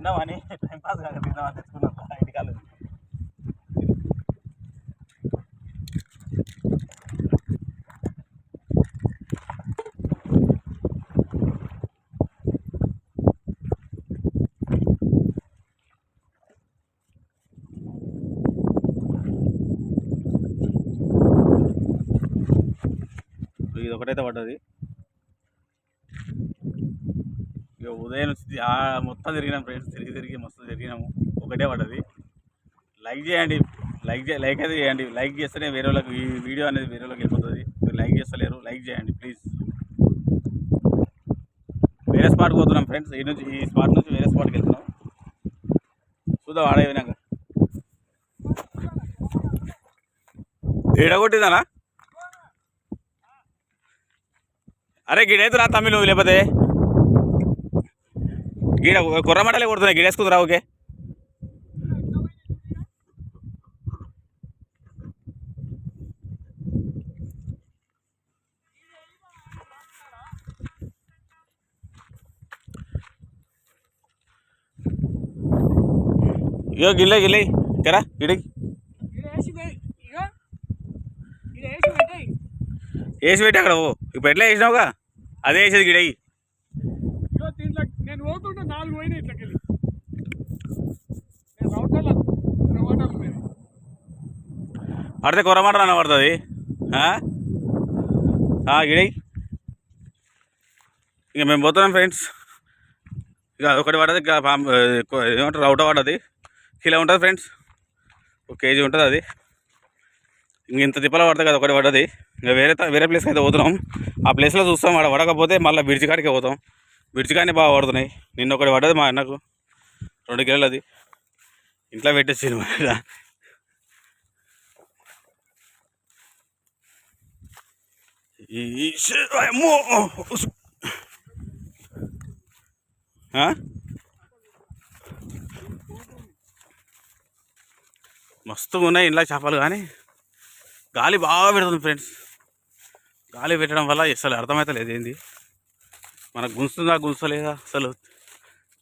తిన్నామని time pass కాక తిన్నామని తెచ్చుకున్నాం ఇంటి కాలేదు ఇది ఒకటైతే పడ్డది. ఇక ఉదయం నుంచి మొత్తం తిరిగినాం ఫ్రెండ్స్ తిరిగి తిరిగి మొత్తం తిరిగినాము. ఒకటే పడ్డది. లైక్ చేయండి. లైక్ చే లైక్ అయితే చేయండి. లైక్ చేస్తేనే వేరే వాళ్ళకి ఈ వీడియో అనేది వేరే వాళ్ళకి వెళ్ళిపోతుంది. మీరు లైక్ చేస్తలేరు. లైక్ చేయండి ప్లీజ్ వేరే స్పాట్కి పోతున్నాం ఫ్రెండ్స్ ఈ నుంచి ఈ స్పాట్ నుంచి వేరే స్పాట్కి వెళ్తున్నాం. చూద్దాం ఆడే వినాక ఏడగొట్టిందనా అరే గిడైతురా రా నువ్వు లేకపోతే. గీడ కుర్రమటలే కొడుతున్నాయి గిడేసుకుందిరా ఓకే ఇగో గిల్లే గిల్లే కరా గిడికి వేసి పెట్టి అక్కడ ఓ ఇప్పుడు ఎట్లా వేసినావుగా అదే వేసేది గిడయి ఇగో దీంట్లో నేను పోతుంటే నాలుగు పోయినాయి ఇట్లకెళ్ళి నేను రౌటర్ల రౌటర్ల మీద పడితే కొరమాట అన్న పడుతుంది. గిడయి ఇక మేము పోతున్నాం ఫ్రెండ్స్. ఇక ఒకటి పడది ఏమంటారు అవుట పడది కిలో ఉంటుంది ఫ్రెండ్స్. ఒక కేజీ ఉంటుంది అది. ఇంక ఇంత తిప్పల పడుతుంది కదా ఒకటి పడ్డది. ఇంకా వేరే వేరే ప్లేస్కి అయితే పోతున్నాం. ఆ ప్లేస్లో చూస్తాం అక్కడ పడకపోతే మళ్ళీ బిడ్చి కాడికి పోతాం. బ్రిడ్జ్ కానీ బాగా పడుతున్నాయి. నిన్న ఒకటి పడ్డది మా అన్నకు. రెండు కిలోలు అది ఇంట్లో పెట్టేసి మరి ఈ ష- అమ్మో! మస్తుగా ఉన్నాయి ఇంట్లో చేపలు కానీ. గాలి బాగా పెడుతుంది ఫ్రెండ్స్ గాలి పెట్టడం వల్ల అసలు అర్థమవుతలేదు ఏంది. మనకు గుంస్తుందా గుంచలేదా అసలు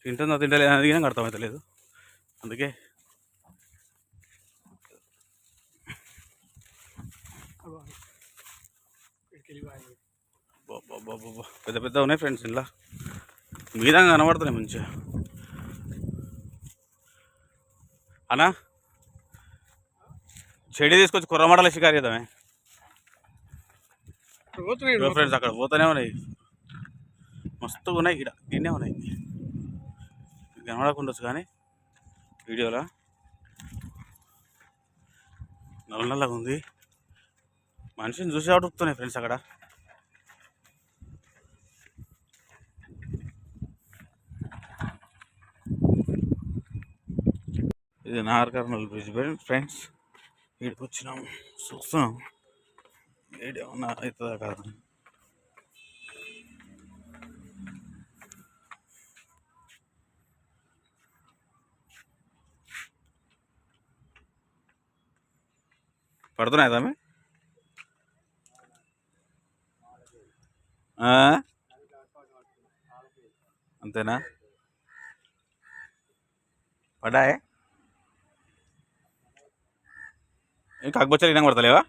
తింటుందా తింటలేదా అనేది కానీ అర్థమవుతలేదు అందుకే పెద్ద పెద్ద ఉన్నాయి ఫ్రెండ్స్ ఇలా మీద కనబడుతున్నాయి మంచిగా. అన్నా? చెడి తీసుకొచ్చి కుర్రమడల షికారు చేద్దామే. ఫ్రెండ్స్ అక్కడ పోతూనే ఉన్నాయి. మస్తుగా ఉన్నాయి ఇక్కడ. ఇన్నే ఉన్నాయి. కనబడకుండొచ్చు కానీ వీడియోలో. నల్ల నల్లగా ఉంది. మనిషిని చూసి అడుగుతున్నాయి ఫ్రెండ్స్ అక్కడ. నాగర్ కర్నూలు బ్రిడ్జ్ ఫ్రెండ్స్ వీడికి వచ్చినాం. చూస్తున్నాం. వీడియో ఏమన్నా అవుతుందా కాదు? పడుతున్నాయి తమ్మి? అంతేనా? పడాయే ఇంకా కాకపోతే ఇనం పడతలేవా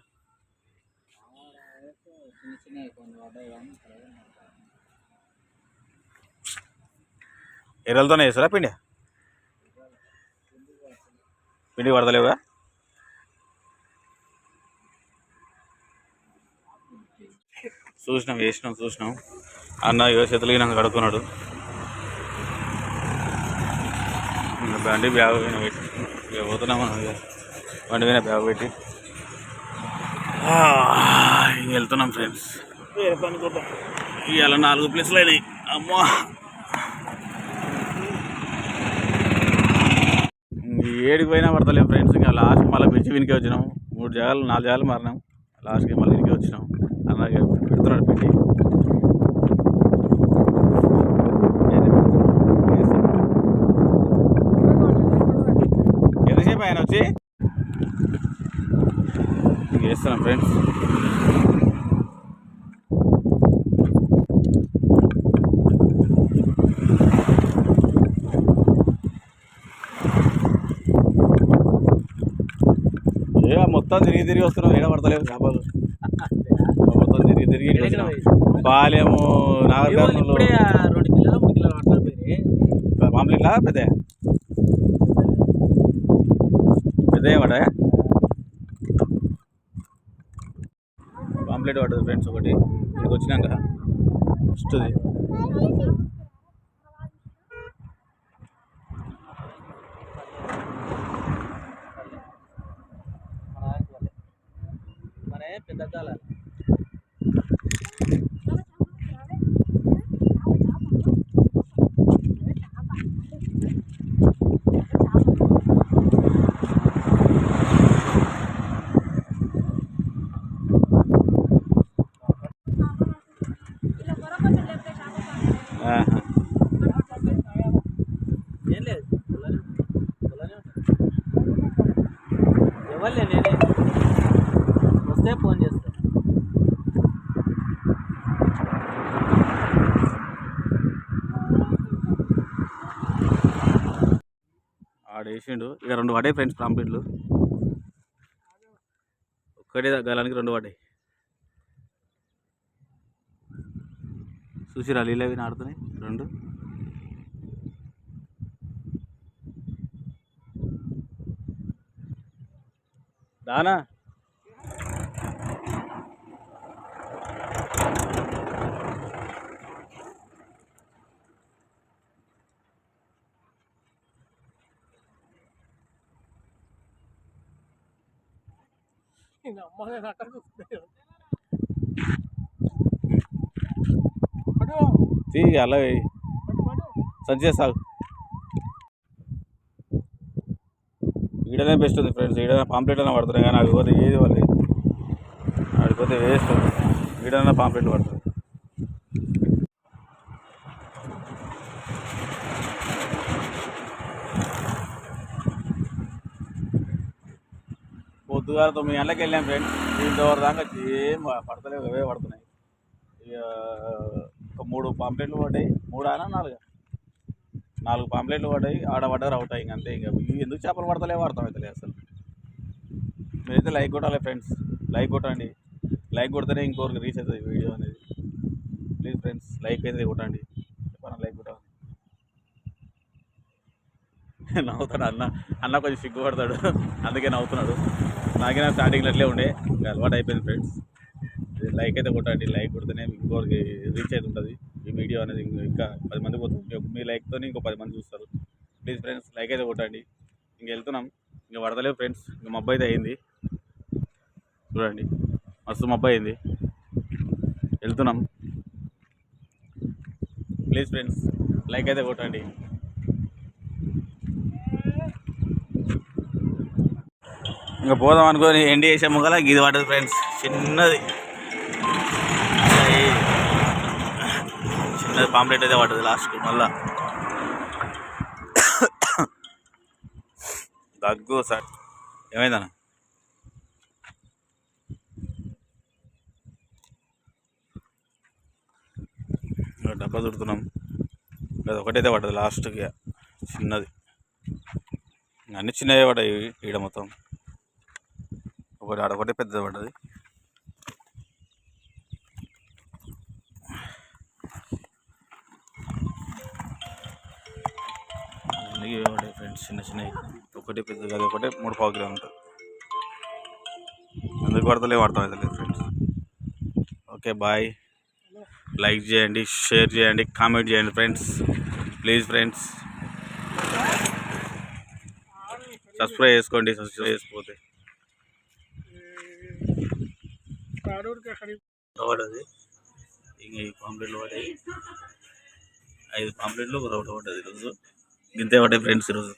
ఎర్రలతోనే వేస్తారా పిండి? పిండి పడతలేవుగా చూసినాం వేసినాం చూసినాం. అన్న చేతులకి చేతులు నాకు కడుక్కున్నాడు. బండి బ్యాగ్ ఇక పోతున్నాం బండి పైన బ్యాగ్ పెట్టి వెళ్తున్నాం ఫ్రెండ్స్ ఇవాళ నాలుగు ప్లేస్లు అయినాయి అమ్మా ఈ ఏడికి పోయినా పడతలేవు ఫ్రెండ్స్ ఇంకా లాస్ట్ మళ్ళీ బిర్చి వినికి వచ్చినాం మూడు జాగాలు నాలుగు జాగాలు మారినాం లాస్ట్కి మళ్ళీ వినికి వచ్చినాం అలాగే పెడుతున్నాడు పెడుతున్నాడు? ఎంతసేపు ఆయన వచ్చి చేస్తున్నాం ఫ్రెండ్స్ మొత్తం తిరిగి తిరిగి వస్తున్నాం. ఏడ పడతలేవు చేపలు. మొత్తం తిరిగి తిరిగి. పాలెము నాగర్కర్నూలు పేరు పాంప్లెట్లా పెద్ద పెద్ద? పడ కంప్లీట్ పడుతుంది ఫ్రెండ్స్ ఒకటి. ఇక్కడికి వచ్చినాక. వస్తుంది మరే పెద్ద కాల ఆహా. ఏం లేదు పొలానే పొలానే ఉంటుంది ఎవరులే నేనే వస్తే ఫోన్ చేస్తా. ఆడ వేసిండు. ఇక రెండు పడ్డాయి ఫ్రెండ్స్ పాంప్లెట్లు ఒక్కటే గలానికి రెండు పడ్డాయి. చూసిరా లీలవి నాడుతున్నాయి ఆడుతున్నాయి? రెండు. పడు. తీ అలా వేయి. పడు పడు సంచి సాగు ఈడనే బెస్ట్ ఉంది ఫ్రెండ్స్ ఈడనే పాంప్లెట్ అయినా పడుతున్నాయి కానీ అది పోతే ఏది వాళ్ళు ఆడిపోతే వేస్ట్. ఈడనే పాంప్లెట్ పడుతుంది పొద్దుగాల తొమ్మిది గంటలకు వెళ్ళాం ఫ్రెండ్స్ దీంతో దాకా ఏం పడతలేవు అవే పడుతున్నాయి. ఇక ఒక మూడు పాంప్లెట్లు పడ్డాయి. మూడానా నాలుగు? నాలుగు పాంప్లెట్లు పడ్డాయి ఆడ పడ్డారు అవుట్ అయ్యి అంతే ఇంకా. ఎందుకు చేపలు పడతలేవో అర్థమవుతలే అసలు. మీరైతే లైక్ కొట్టాలి ఫ్రెండ్స్. లైక్ కొట్టండి. లైక్ కొడితేనే ఇంకోరికి రీచ్ అవుతుంది వీడియో అనేది. ప్లీజ్ ఫ్రెండ్స్ లైక్ అయితే కొట్టండి. చెప్పాను లైక్ కొట్టాలి? నవ్వుతాడు అన్న. అన్న కొంచెం సిగ్గుపడతాడు అందుకే నవ్వుతున్నాడు. నాకే స్టార్టింగ్లో అట్లే ఉండే. అలవాటు అయిపోయింది ఫ్రెండ్స్. లైక్ అయితే కొట్టండి. లైక్ కొడితేనే ఇంకోరికి రీచ్ అవుతుంటుంది ఈ వీడియో అనేది ఇంకా పది మంది పోతుంది మీ- లైక్తో ఇంకో పది మంది చూస్తారు. ప్లీజ్ ఫ్రెండ్స్ లైక్ అయితే కొట్టండి. ఇంక వెళ్తున్నాం. ఇంకా పడతలేవు ఫ్రెండ్స్ ఇంకా మబ్బు అయితే అయింది. చూడండి. మస్తు మబ్బు అయింది. వెళ్తున్నాం. ప్లీజ్ ఫ్రెండ్స్ లైక్ అయితే కొట్టండి. ఇంకా పోదాం అనుకొని ఎండి చేసే ముగల గీది పడ్డది ఫ్రెండ్స్ చిన్నది అయ్యి. చిన్నది పాంప్లెట్ అయితే పడుతుంది లాస్ట్ మళ్ళా. దగ్గు సార్ ఏమైందన్న? డబ్బా చుడుతున్నాం అది ఒకటైతే పడ్డది లాస్ట్కి చిన్నది. అన్ని చిన్నవి పడ్డాయి ఈడ మొత్తం. ఒకటి ఆడ ఒకటే పెద్దది పడ్డది. అన్నీ ఇవే ఫ్రెండ్స్ చిన్న చిన్నవి. ఒకటి పెద్దది అది ఒకటే మూడు పావు కిలో ఉంటుంది ఎందుకు పడతలే పడతాం లేదు ఫ్రెండ్స్ ఓకే బాయ్ లైక్ చేయండి షేర్ చేయండి కామెంట్ చేయండి ఫ్రెండ్స్ ప్లీజ్ ఫ్రెండ్స్ సబ్స్క్రైబ్ చేసుకోండి సబ్స్క్రైబ్ చేసుకోతే కాడూరుకి అక్కడికి ఈ పాంప్లెట్లు పడ్డాయి. ఐదు పాంప్లెట్లు ఒక రౌట్ పడ్డది ఈరోజు. ఇంతే పడ్డాయి ఫ్రెండ్స్ ఈరోజు.